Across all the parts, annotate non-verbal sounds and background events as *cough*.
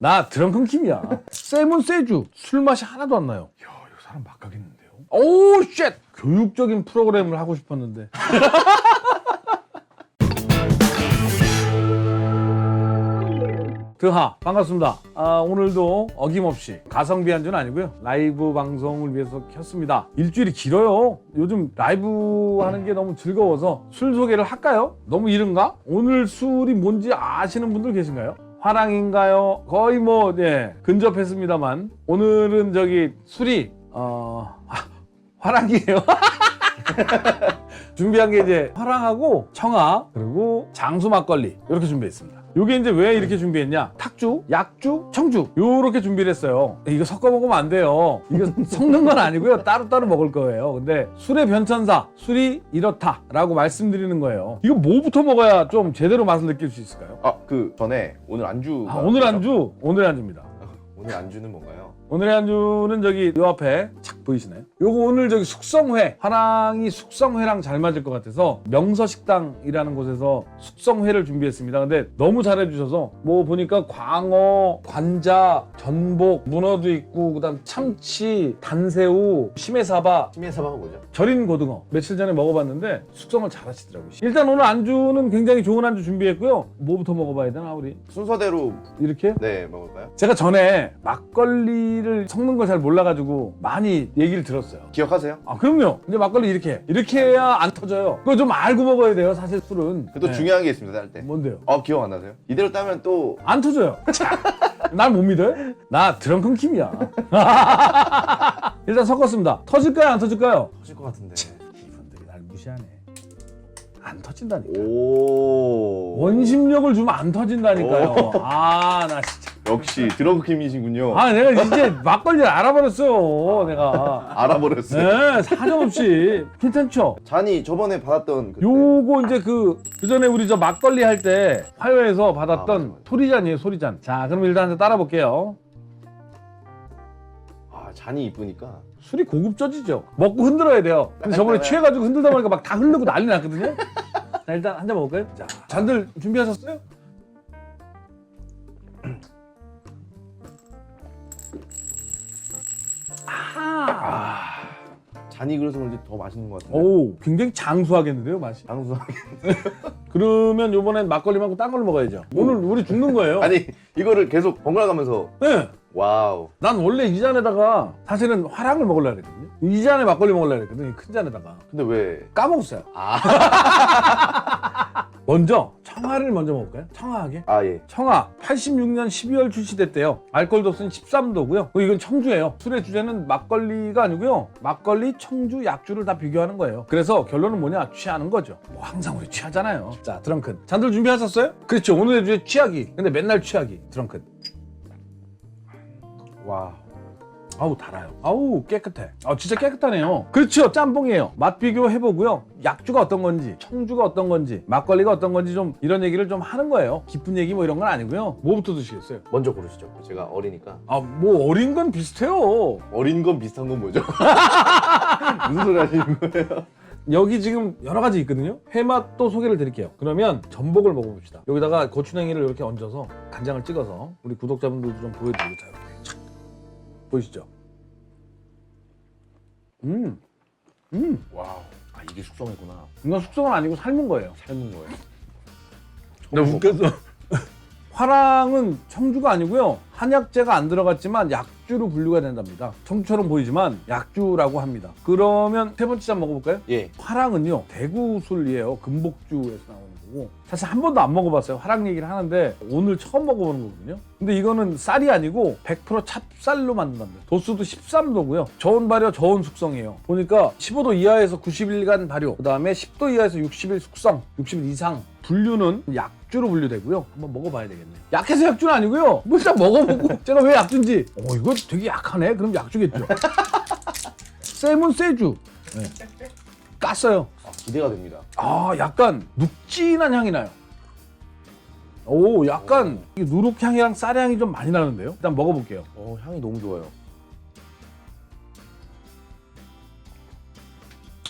나 드렁큰 킴이야. 쌤은 쎄주. 술 맛이 하나도 안 나요. 야, 이 사람 막 가겠는데요? 오우, 쉣! 교육적인 프로그램을 하고 싶었는데. *laughs* 드하 반갑습니다. 아, 오늘도 어김없이 가성비 안주는 아니고요. 라이브 방송을 위해서 켰습니다. 일주일이 길어요. 요즘 라이브 하는 게 너무 즐거워서 술 소개를 할까요? 너무 이른가? 오늘 술이 뭔지 아시는 분들 계신가요? 화랑인가요? 거의 뭐, 예, 근접했습니다만 오늘은 저기 술이 어, 화랑이에요. *laughs* 준비한 게 이제 화랑하고 청아 그리고 장수 막걸리 이렇게 준비했습니다. 이게 이제 왜 이렇게 준비했냐? 탁주, 약주, 청주 요렇게 준비를 했어요. 이거 섞어 먹으면 안 돼요. 이거 *laughs* 섞는 건 아니고요. 따로따로 먹을 거예요. 근데 술의 변천사, 술이 이렇다라고 말씀드리는 거예요. 이거 뭐부터 먹어야 좀 제대로 맛을 느낄 수 있을까요? 아 그 전에 오늘 안주 아, 오늘 안주, 오늘의 안주입니다. 오늘 안주는 뭔가요? 오늘의 안주는 저기 요 앞에 착 보이시나요? 요거 오늘 저기 숙성회 화랑이 숙성회랑 잘 맞을 것 같아서 명서식당이라는 곳에서 숙성회를 준비했습니다. 근데 너무 잘해주셔서 뭐 보니까 광어, 관자, 전복, 문어도 있고 그 다음 참치, 단새우, 심해사바, 심해사바가 뭐죠? 절인 고등어 며칠 전에 먹어봤는데 숙성을 잘 하시더라고요. 일단 오늘 안주는 굉장히 좋은 안주 준비했고요. 뭐부터 먹어봐야 되나 우리 순서대로 이렇게? 네 먹을까요? 제가 전에 막걸리 를 섞는 걸 잘 몰라가지고 많이 얘기를 들었어요. 기억하세요? 아 그럼요. 근데 막걸리 이렇게 이렇게 해야 안 터져요. 그거 좀 알고 먹어야 돼요. 사실 술은. 그또 네. 중요한 게 있습니다 딸 때. 뭔데요? 어 기억 안 나세요? 이대로 따면 또 안 터져요. 날 못 믿어요? 나 드렁큰 킴이야. *laughs* 일단 섞었습니다. 터질까요? 안 터질까요? 터질 것 같은데. 이분들이 날 무시하네. 안 터진다니까. 오. 원심력을 주면 안 터진다니까요. 오. 아나 진짜. 역시 드렁킴이시군요. 아 내가 이제 막걸리를 알아버렸어요. 내가. 알아버렸어요. 네, 사정없이 괜찮죠? 잔이 저번에 받았던 그때. 요거 이제 그, 그 전에 우리 저 막걸리 할 때 화요에서 아, 받았던 맞아, 맞아. 소리잔이에요, 소리잔. 자, 그럼 일단 한잔 따라 볼게요. 아 잔이 이쁘니까. 술이 고급져지죠. 먹고 흔들어야 돼요. 근데 저번에 네. 취해가지고 흔들다 보니까 막 다 흐르고 난리 났거든요. 자, 일단 한 잔 먹을까요? 자, 잔들 준비하셨어요? 잔이 그래서 그런지 더 맛있는 것 같은데. 오, 굉장히 장수하겠는데요, 맛이? 장수하게. *laughs* 그러면 요번엔 막걸리 말고 딴 걸로 먹어야죠. 오늘 우리 죽는 거예요. *laughs* 아니 이거를 계속 번갈아 가면서 네. 와우. 난 원래 이 잔에다가 사실은 화랑을 먹으려고 했거든요. 이 잔에 막걸리 먹으려고 했거든요. 이큰 잔에다가. 근데 왜? 까먹었어요. 아. *laughs* 먼저 청아를 먼저 먹을까요? 청아하게. 아 예. 청아 86년 12월 출시됐대요. 알코올 도수는 13도고요. 이건 청주예요. 술의 주제는 막걸리가 아니고요. 막걸리, 청주, 약주를 다 비교하는 거예요. 그래서 결론은 뭐냐? 취하는 거죠. 뭐 항상 우리 취하잖아요. 자, 드렁큰. 잔들 준비하셨어요? 그렇죠. 오늘의 주제 취하기. 근데 맨날 취하기. 드렁큰. 와. 아우 달아요. 아우 깨끗해. 아 진짜 깨끗하네요. 그렇죠. 짬뽕이에요. 맛 비교 해보고요. 약주가 어떤 건지, 청주가 어떤 건지, 막걸리가 어떤 건지 좀 이런 얘기를 좀 하는 거예요. 깊은 얘기 뭐 이런 건 아니고요. 뭐부터 드시겠어요? 먼저 고르시죠. 제가 어리니까. 아 뭐 어린 건 비슷해요. 어린 건 비슷한 건 뭐죠? *laughs* 무슨 소리 하시는 거예요? 여기 지금 여러 가지 있거든요. 회맛도 소개를 드릴게요. 그러면 전복을 먹어봅시다. 여기다가 고추냉이를 이렇게 얹어서 간장을 찍어서 우리 구독자분들도 좀 보여드리고 자 이렇게 착. 보이시죠? 음, 음. 와우. 아 이게 숙성했구나. 이건 숙성은 아니고 삶은 거예요. 삶은 거예요. 나 웃겼어. *laughs* 화랑은 청주가 아니고요. 한약재가 안 들어갔지만 약주로 분류가 된답니다. 청주처럼 보이지만 약주라고 합니다. 그러면 세 번째 잔 먹어볼까요? 예. 화랑은요 대구 술이에요. 금복주에서 나오는 거고 사실 한 번도 안 먹어봤어요. 화랑 얘기를 하는데 오늘 처음 먹어보는 거거든요. 근데 이거는 쌀이 아니고 100% 찹쌀로 만든답니다. 도수도 13도고요. 저온 발효, 저온 숙성이에요. 보니까 15도 이하에서 90일간 발효, 그 다음에 10도 이하에서 60일 숙성, 60일 이상. 분류는 약주로 분류되고요. 한번 먹어봐야 되겠네요. 약해서 약주는 아니고요. 뭐 일단 먹어보고 *laughs* 제가 왜 약주인지. 어 이거 되게 약하네. 그럼 약주겠죠. *laughs* 쌤은 쎄주. 네. 깠어요. 아, 기대가 됩니다. 아, 약간 눅진한 향이 나요. 오, 약간 이 누룩 향이랑 쌀 향이 좀 많이 나는데요. 일단 먹어볼게요. 어 향이 너무 좋아요.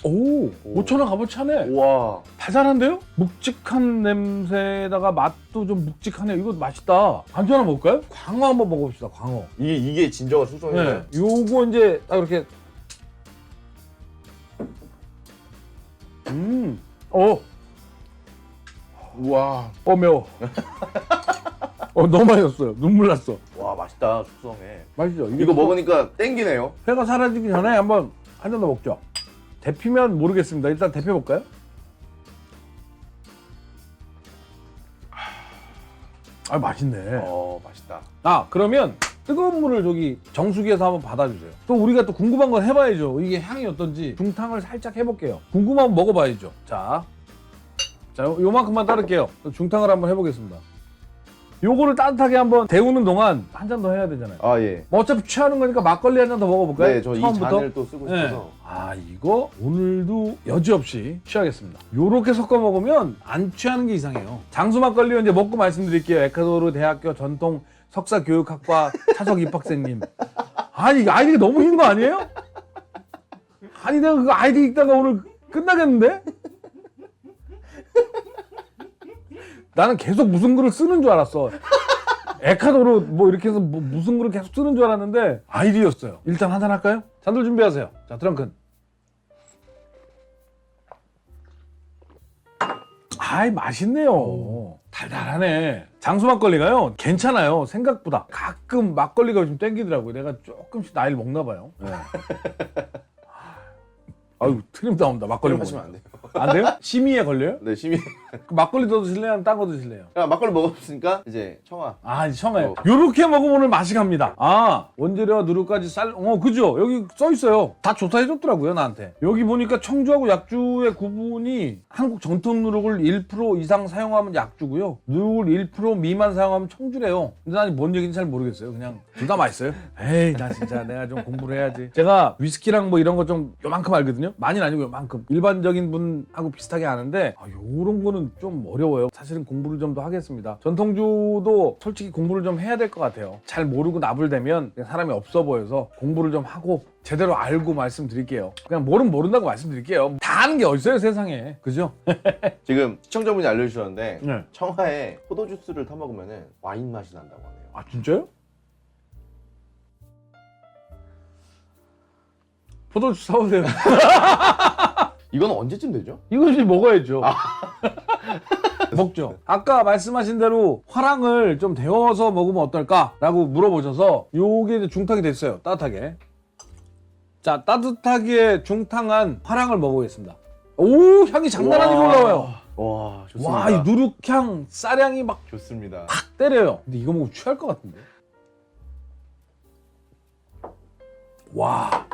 오, 5천 원 값어치 하네. 우와. 달달한데요? 묵직한 냄새에다가 맛도 좀 묵직하네요. 이거 맛있다. 반주 하나 먹을까요? 광어 한번 먹어봅시다. 광어. 이게 이게 진정한 숙성이에요. 네. 요거 이제 딱 이렇게 음. 어, 우와. 어 매워. 어 너무 맛있었어요. 눈물 났어. 와 맛있다 숙성해. 맛있죠? 이게 이거 먹으니까 땡기네요. 회가 사라지기 전에 한번 한 잔 더 먹죠. 데피면 모르겠습니다. 일단 데펴 볼까요? 아 맛있네. 어 맛있다. 아 그러면 뜨거운 물을 저기 정수기에서 한번 받아주세요. 또 우리가 또 궁금한 건 해봐야죠. 이게 향이 어떤지 중탕을 살짝 해볼게요. 궁금하면 먹어봐야죠. 자, 자 요- 요만큼만 따를게요. 중탕을 한번 해보겠습니다. 요거를 따뜻하게 한번 데우는 동안 한 잔 더 해야 되잖아요. 아 예. 뭐 어차피 취하는 거니까 막걸리 한 잔 더 먹어볼까요? 네, 저이 처음부터? 잔을 또 쓰고 네. 싶어서. 아 이거 오늘도 여지없이 취하겠습니다. 요렇게 섞어 먹으면 안 취하는 게 이상해요. 장수 막걸리 이제 먹고 말씀드릴게요. 에콰도르 대학교 전통 석사 교육학과 차석 입학생님. 아니 아이디 너무 긴 거 아니에요? 아니 내가 그 아이디 읽다가 오늘 끝나겠는데? 나는 계속 무슨 글을 쓰는 줄 알았어. 에콰도르 뭐 이렇게 해서 뭐 무슨 글을 계속 쓰는 줄 알았는데 아이디였어요. 일단 한잔 할까요? 잔들 준비하세요. 자, 트렁큰. 아이 맛있네요. 달달하네. 장수 막걸리가요 괜찮아요 생각보다 가끔 막걸리가 좀 땡기더라고요. 내가 조금씩 나이를 먹나 봐요. 네. *laughs* 아유 트림 나온다 막걸리 걸리 하시면 먹으면 안 돼요. 안 돼요? 심의에 걸려요? 네 심히. 그 막걸리 더 드실래요? 아니면 딴거 드실래요? 야, 막걸리 먹었으니까 이제 청아. 아, 이제 청아요. 어. 요렇게 먹으면 오늘 맛이 갑니다. 아, 원재료와 누룩까지 쌀, 어, 그죠? 여기 써 있어요. 다 조사해 줬더라고요, 나한테. 여기 보니까 청주하고 약주의 구분이 한국 전통 누룩을 1% 이상 사용하면 약주고요. 누룩을 1% 미만 사용하면 청주래요. 근데 난 뭔 얘기인지 잘 모르겠어요. 그냥 둘 다 맛있어요. 에이, 나 진짜 내가 좀 공부를 해야지. 제가 위스키랑 뭐 이런 거 좀 요만큼 알거든요. 많이는 아니고 요만큼. 일반적인 분 하고 비슷하게 아는데 아, 요런 거는 좀 어려워요. 사실은 공부를 좀 더 하겠습니다. 전통주도 솔직히 공부를 좀 해야 될 것 같아요. 잘 모르고 나불대면 사람이 없어 보여서 공부를 좀 하고 제대로 알고 말씀드릴게요. 그냥 모르면 모른다고 말씀드릴게요. 다 아는 게 어딨어요 세상에. 그죠? *laughs* 지금 시청자분이 알려주셨는데 네. 청아에 포도 주스를 타 먹으면 와인 맛이 난다고 하네요. 아 진짜요? 포도주 사오세요. *laughs* 이건 언제쯤 되죠? 이거 이제 먹어야죠. *laughs* 먹죠. 아까 말씀하신 대로 화랑을 좀 데워서 먹으면 어떨까라고 물어보셔서 요게 이제 중탕이 됐어요. 따뜻하게. 자, 따뜻하게 중탕한 화랑을 먹어보겠습니다. 오, 향이 장난 아니게 와. 올라와요. 와 좋습니다. 와, 이 누룩향, 쌀향이 막 좋습니다. 때려요. 근데 이거 먹으면 취할 것 같은데. 와.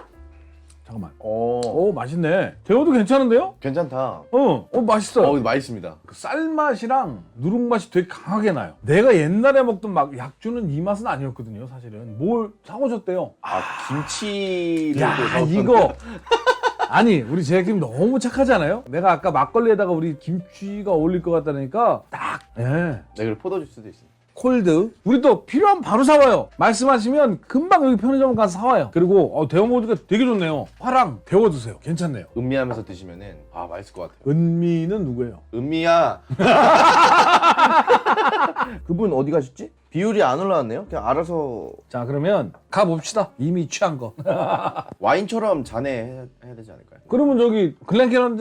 잠깐만. 어 오, 맛있네. 데워도 괜찮은데요? 괜찮다. 어, 어, 맛있어요. 어 맛있습니다. 그 쌀맛이랑 누룩맛이 되게 강하게 나요. 내가 옛날에 먹던 막 약주는 이 맛은 아니었거든요, 사실은. 뭘 사오셨대요? 아 김치를 야, 또. 이거. *laughs* 아니, 우리 제작님 너무 착하지 않아요? 내가 아까 막걸리에다가 우리 김치가 어울릴 것 같다니까 딱, 예. 네 그리고 포도 주스도 있습니다. 콜드. 우리 또 필요하면 바로 사와요. 말씀하시면 금방 여기 편의점 가서 사와요. 그리고 어, 데워 먹으니까 되게 좋네요. 화랑 데워 드세요. 괜찮네요. 음미하면서 드시면은 아 맛있을 것 같아요. 은미는 누구예요? 은미야. *laughs* 그분 어디 가셨지? 비율이 안 올라왔네요. 그냥 알아서 자, 그러면 가봅시다. 이미 취한 거. *laughs* 와인처럼 잔해 해야, 해야 되지 않을까요? 그러면 저기 글렌캐런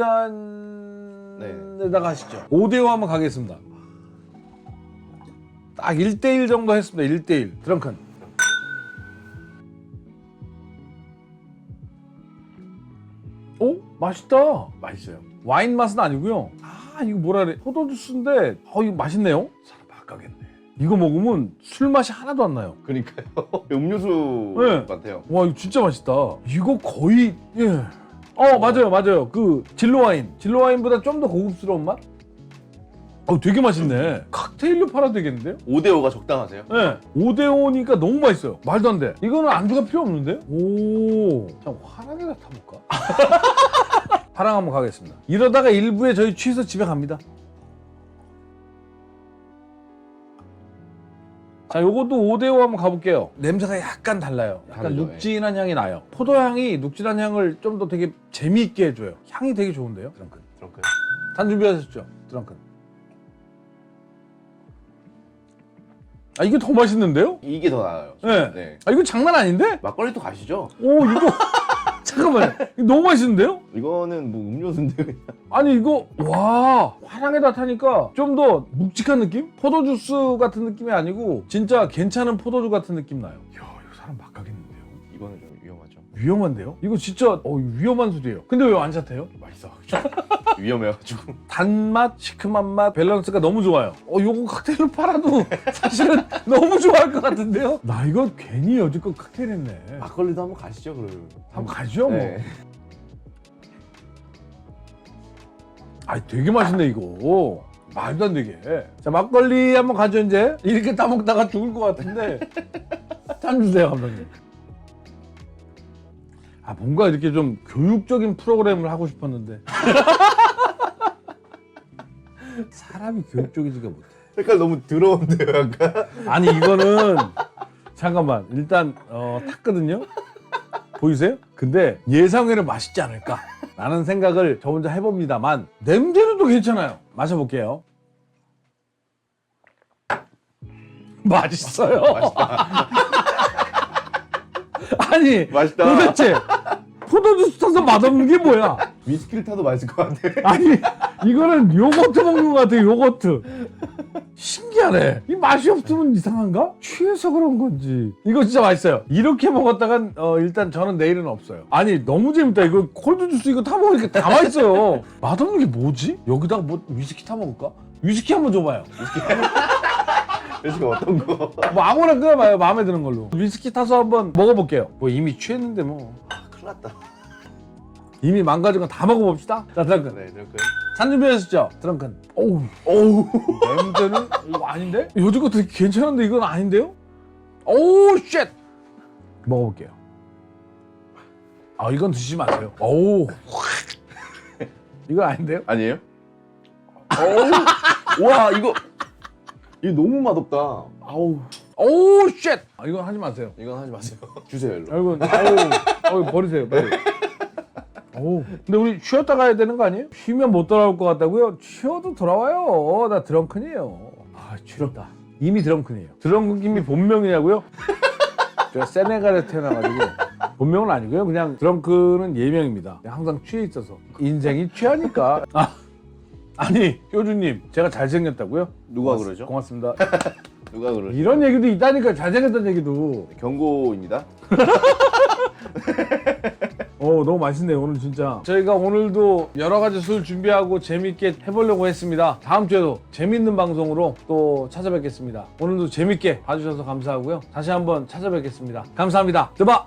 네. 잔에다가 하시죠. 5대5 한번 가겠습니다. 딱 1대1 정도 했습니다. 1대1. 드렁큰. 오? 맛있다. 맛있어요. 와인 맛은 아니고요. 아, 이거 뭐라 그래. 포도주스인데, 어, 이거 맛있네요. 사람 바꿔겠네. 이거 먹으면 술 맛이 하나도 안 나요. 그러니까요. *laughs* 음료수 네. 같아요. 와 이거 진짜 맛있다. 이거 거의 예. 어 맞아요 맞아요. 그 진로 와인 진로 와인보다 좀 더 고급스러운 맛? 어 되게 맛있네. 칵테일로 팔아도 되겠는데요? 5대5가 적당하세요? 네. 5대5니까 너무 맛있어요. 말도 안 돼. 이거는 안주가 필요 없는데? 오. 자, 화랑에다 타볼까? 화랑 한번 가겠습니다. 이러다가 일부에 저희 취해서 집에 갑니다. 자, 요것도 5대5 한번 가볼게요. 냄새가 약간 달라요. 약간 다르죠, 눅진한 향이 나요. 포도향이 눅진한 향을 좀 더 되게 재미있게 해줘요. 향이 되게 좋은데요? 드렁큰. 드렁큰. 단 준비하셨죠? 드렁큰. 아, 이게 더 맛있는데요? 이게 더 나아요. 네. 네. 아, 이거 장난 아닌데? 막걸리도 가시죠? 오, 이거. *laughs* 잠깐만요. 이거 너무 맛있는데요? 이거는 뭐 음료수인데 그냥. 아니 이거 와 화랑에다 타니까 좀 더 묵직한 느낌? 포도 주스 같은 느낌이 아니고 진짜 괜찮은 포도주 같은 느낌 나요. 이야 이거 사람 막 가겠는데요? 이거는 좀 위험하죠. 위험한데요? 이거 진짜 어, 위험한 술이에요. 근데 왜 완샷해요? 맛있어. *laughs* 위험해가지고. *laughs* 단맛, 시큼한 맛, 밸런스가 너무 좋아요. 어, 요거 칵테일로 팔아도 *laughs* 사실은 너무 좋아할 것 같은데요? 나 이거 괜히 여지껏 칵테일 했네. 막걸리도 한번 가시죠 그러면. 한번 가죠 뭐. 네. 아 되게 맛있네 이거 말도 안 되게 자 막걸리 한번 가죠 이제 이렇게 따먹다가 죽을 것 같은데 짠 주세요 감독님 아 뭔가 이렇게 좀 교육적인 프로그램을 하고 싶었는데 *laughs* 사람이 교육적이지가 못해 색깔 너무 더러운데요 약간. 아니 이거는 잠깐만 일단 어, 탔거든요 보이세요? 근데 예상외로 맛있지 않을까 라는 생각을 저 혼자 해봅니다만 냄새는 또 괜찮아요 마셔볼게요 맛있어요 *laughs* 아니 맛있다. 도대체 포도주스 타서 맛없는 게 뭐야 위스키를 타도 맛있을 것 같아. 아니 이거는 요거트 먹는 것 같아 요거트. 신기하네. 이 맛이 없으면 이상한가? 취해서 그런 건지. 이거 진짜 맛있어요. 이렇게 먹었다간 어, 일단 저는 내일은 없어요. 아니 너무 재밌다. 이거 콜드 주스 이거 타 먹으니까 다 맛있어요. 맛없는 게 뭐지? 여기다가 뭐 위스키 타 먹을까? 위스키 한번 줘봐요. 위스키 어떤 거? 뭐 아무나 끓여봐요 마음에 드는 걸로. 위스키 타서 한번 먹어볼게요. 뭐 이미 취했는데 뭐. 아, 큰일 났다. 이미 망가진 거 다 먹어봅시다. 자 드렁큰 네, 드렁 준비하셨죠? 드렁큰 오우 오우. 냄새는 *laughs* 이거 아닌데? 요즘 거 되게 괜찮은데 이건 아닌데요? 오우 쉣! 먹어볼게요. 아 이건 드시지 마세요. 오우 *laughs* 이건 아닌데요? 아니에요? 어우. *laughs* 와 이거 이거 너무 맛없다. 아우. 오우 쉣! 아 이건 하지 마세요. 이건 하지 마세요. 주세요 일로. 여러분 아우 아우 버리세요 빨리. 오, 근데 우리 쉬었다 가야 되는 거 아니에요? 쉬면 못 돌아올 것 같다고요? 쉬어도 돌아와요. 나 드렁큰이에요. 아, 취했다. 이미 드렁큰이에요. 드렁큰 김이 본명이냐고요? *laughs* 제가 세네갈에 태어나가지고 본명은 아니고요. 그냥 드렁큰은 예명입니다. 항상 취해 있어서 인생이 취하니까. *laughs* 아, 아니 효주님, 제가 잘생겼다고요? 누가 고맙- 그러죠? 고맙습니다. *laughs* 누가 그러죠? 이런 얘기도 있다니까 잘생겼다는 얘기도. 경고입니다. 어 너무 맛있네요 오늘 진짜. 저희가 오늘도 여러 가지 술 준비하고 재밌게 해보려고 했습니다. 다음 주에도 재밌는 방송으로 또 찾아뵙겠습니다. 오늘도 재밌게 봐주셔서 감사하고요. 다시 한번 찾아뵙겠습니다. 감사합니다. 드바